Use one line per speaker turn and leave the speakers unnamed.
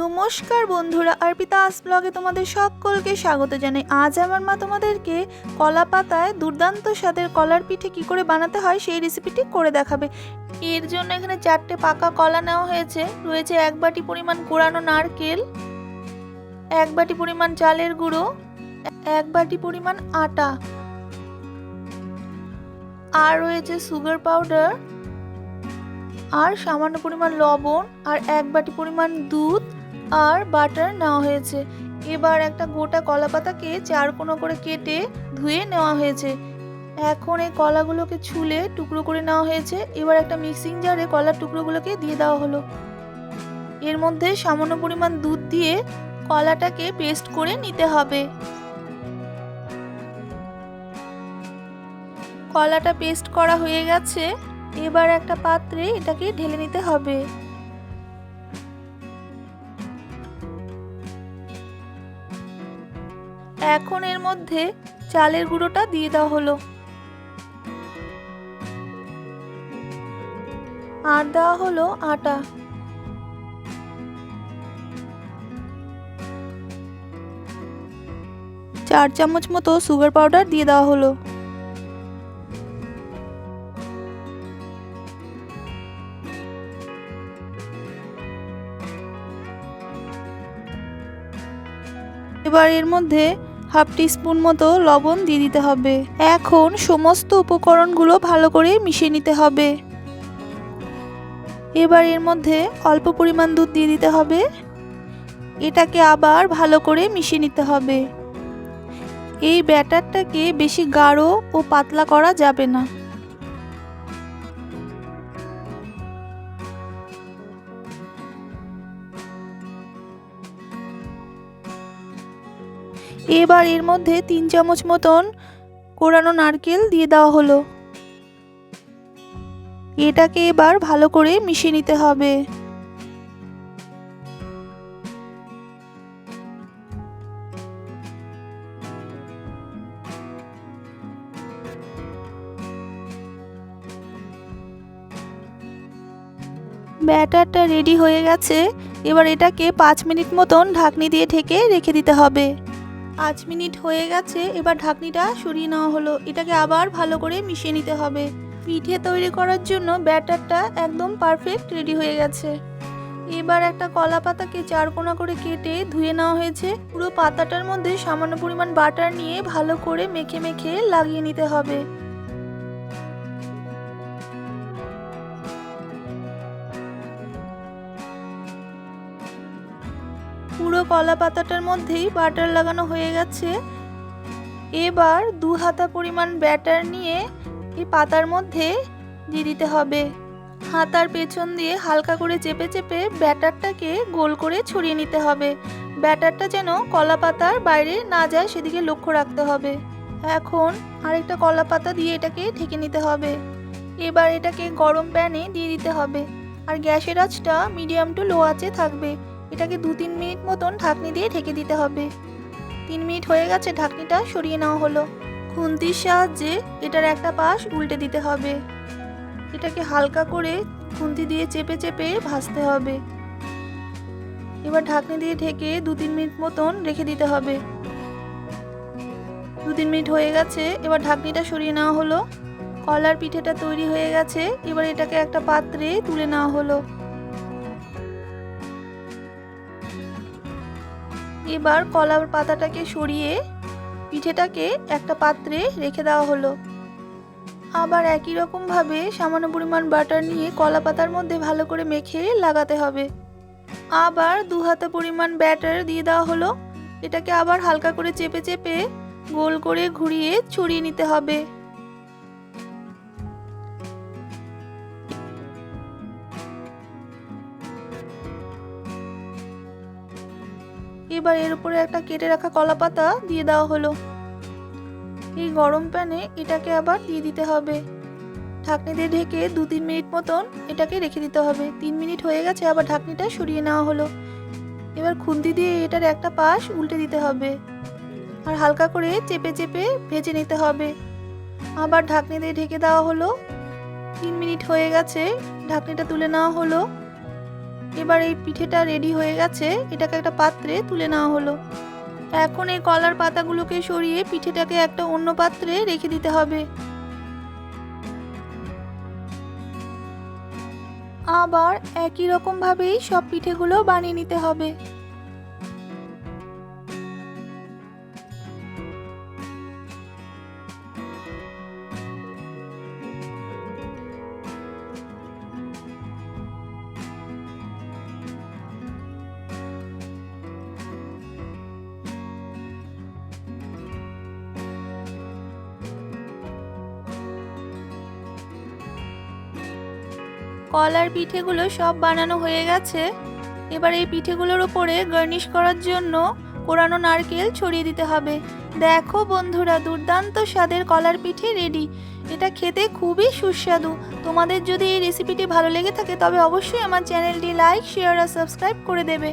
নমস্কার বন্ধুরা, অর্পিতা আস ব্লগে তোমাদের সকলকে স্বাগত জানাই। আজ আমার মা তোমাদেরকে কলা পাতায় দুর্দান্ত স্বাদের কলার পিঠে কি করে বানাতে হয় সেই রেসিপিটি করে দেখাবে। এর জন্য এখানে চারটে পাকা কলা নেওয়া হয়েছে। রয়েছে এক বাটি পরিমাণ কোরানো নারকেল, এক বাটি পরিমাণ চালের গুঁড়ো, এক বাটি পরিমাণ আটা, আর রয়েছে সুগার পাউডার আর সামান্য পরিমাণ লবণ, আর এক বাটি পরিমাণ দুধ আর বাটার নেওয়া হয়েছে। এবার একটা গোটা কলা পাতাকে চার কোণো করে কেটে ধুয়ে নেওয়া হয়েছে। এখন এই কলাগুলোকে ছুলে টুকরো করে নেওয়া হয়েছে। এবার একটা মিক্সিং জারে কলার টুকরোগুলোকে দিয়ে দেওয়া হলো। এর মধ্যে সামান্য পরিমাণ দুধ দিয়ে কলাটাকে পেস্ট করে নিতে হবে। কলাটা পেস্ট করা হয়ে গেছে। এবার একটা পাত্রে এটাকে ঢেলে নিতে হবে। এখন এর মধ্যে চালের গুঁড়োটা দিয়ে দেওয়া হলো। আর দেওয়া হলো আটা। চার চামচ মতো সুগার পাউডার দিয়ে দেওয়া হলো। এবার এর মধ্যে হাফ টিস্পুন মতো লবণ দিয়ে দিতে হবে। এখন সমস্ত উপকরণগুলো ভালো করে মিশিয়ে নিতে হবে। এবার এর মধ্যে অল্প পরিমাণ দুধ দিয়ে দিতে হবে। এটাকে আবার ভালো করে মিশিয়ে নিতে হবে। এই ব্যাটারটাকে বেশি গাঢ় ও পাতলা করা যাবে না। এবার এর মধ্যে তিন চামচ মতন কোরানো নারকেল দিয়ে দেওয়া হলো। এটাকে এবার ভালো করে মিশিয়ে নিতে হবে। ব্যাটারটা রেডি হয়ে গেছে। এবার এটাকে পাঁচ মিনিট মতন ঢাকনি দিয়ে ঢেকে রেখে দিতে হবে। পাঁচ মিনিট হয়ে গেছে, এবার ঢাকনিটা সরিয়ে নেওয়া হলো। এটাকে আবার ভালো করে মিশিয়ে নিতে হবে। পিঠে তৈরি করার জন্য ব্যাটারটা একদম পারফেক্ট রেডি হয়ে গেছে। এবার একটা কলা পাতাকে চারকোনা করে কেটে ধুয়ে নেওয়া হয়েছে। পুরো পাতাটার মধ্যে সামান্য পরিমাণ বাটার নিয়ে ভালো করে মেখে মেখে লাগিয়ে নিতে হবে। পুরো কলা পাতাটার মধ্যেই বাটার লাগানো হয়ে গেছে। এবার দু হাতা পরিমাণ ব্যাটার নিয়ে এই পাতার মধ্যে দিয়ে দিতে হবে। হাতার পেছন দিয়ে হালকা করে চেপে চেপে ব্যাটারটাকে গোল করে ছড়িয়ে নিতে হবে। ব্যাটারটা যেন কলা পাতার বাইরে না যায় সেদিকে লক্ষ্য রাখতে হবে। এখন আরেকটা কলা পাতা দিয়ে এটাকে ঢেকে নিতে হবে। এবার এটাকে গরম প্যানে দিয়ে দিতে হবে। আর গ্যাসের আঁচটা মিডিয়াম টু লো আঁচে থাকবে। এটাকে দু তিন মিনিট মতন ঢাকনি দিয়ে ঢেকে দিতে হবে। তিন মিনিট হয়ে গেছে ঢাকনিটা সরিয়ে নেওয়া হলো। খুন্তির সাহায্যে এটার একটা পাশ উল্টে দিতে হবে। এটাকে হালকা করে খুন্তি দিয়ে চেপে চেপে ভাজতে হবে। এবার ঢাকনি দিয়ে ঢেকে দু তিন মিনিট মতন রেখে দিতে হবে। দু তিন মিনিট হয়ে গেছে, এবার ঢাকনিটা সরিয়ে নেওয়া হলো। কলার পিঠেটা তৈরি হয়ে গেছে, এবার এটাকে একটা পাত্রে তুলে নেওয়া হলো। এবার কলার পাতাটাকে সরিয়ে পিঠেটাকে একটা পাত্রে রেখে দেওয়া হলো। আবার একই রকমভাবে সামান্য পরিমাণ বাটার নিয়ে কলা পাতার মধ্যে ভালো করে মেখে লাগাতে হবে। আবার দু হাতে পরিমাণ ব্যাটার দিয়ে দেওয়া হলো। এটাকে আবার হালকা করে চেপে চেপে গোল করে ঘুরিয়ে ছড়িয়ে নিতে হবে। এবার এর উপরে একটা কেটে রাখা কলা পাতা দিয়ে দেওয়া হলো। এই গরম প্যানে এটাকে আবার দিয়ে দিতে হবে। ঢাকনি দিয়ে ঢেকে দু তিন মিনিট মতন এটাকে রেখে দিতে হবে। তিন মিনিট হয়ে গেছে, আবার ঢাকনিটা সরিয়ে নেওয়া হলো। এবার খুন্তি দিয়ে এটার একটা পাশ উল্টে দিতে হবে আর হালকা করে চেপে চেপে ভেজে নিতে হবে। আবার ঢাকনি দিয়ে ঢেকে দেওয়া হলো। তিন মিনিট হয়ে গেছে, ঢাকনিটা তুলে নেওয়া হলো। এবার এই পিঠেটা রেডি হয়ে গেছে, এটাকে একটা পাত্রে তুলে নেওয়া হলো। এখন এই কলার পাতাগুলোকে সরিয়ে পিঠেটাকে একটা অন্য পাত্রে রেখে দিতে হবে। আবার একই রকমভাবেই সব পিঠেগুলো বানিয়ে নিতে হবে। কলার পিঠেগুলো সব বানানো হয়ে গেছে। এবার এই পিঠেগুলোর উপরে গার্নিশ করার জন্য কোরানো নারকেল ছড়িয়ে দিতে হবে। দেখো বন্ধুরা, দুর্দান্ত স্বাদের কলার পিঠে রেডি। এটা খেতে খুবই সুস্বাদু। তোমাদের যদি এই রেসিপিটি ভালো লেগে থাকে, তবে অবশ্যই আমার চ্যানেলটি লাইক, শেয়ার আর সাবস্ক্রাইব করে দেবে।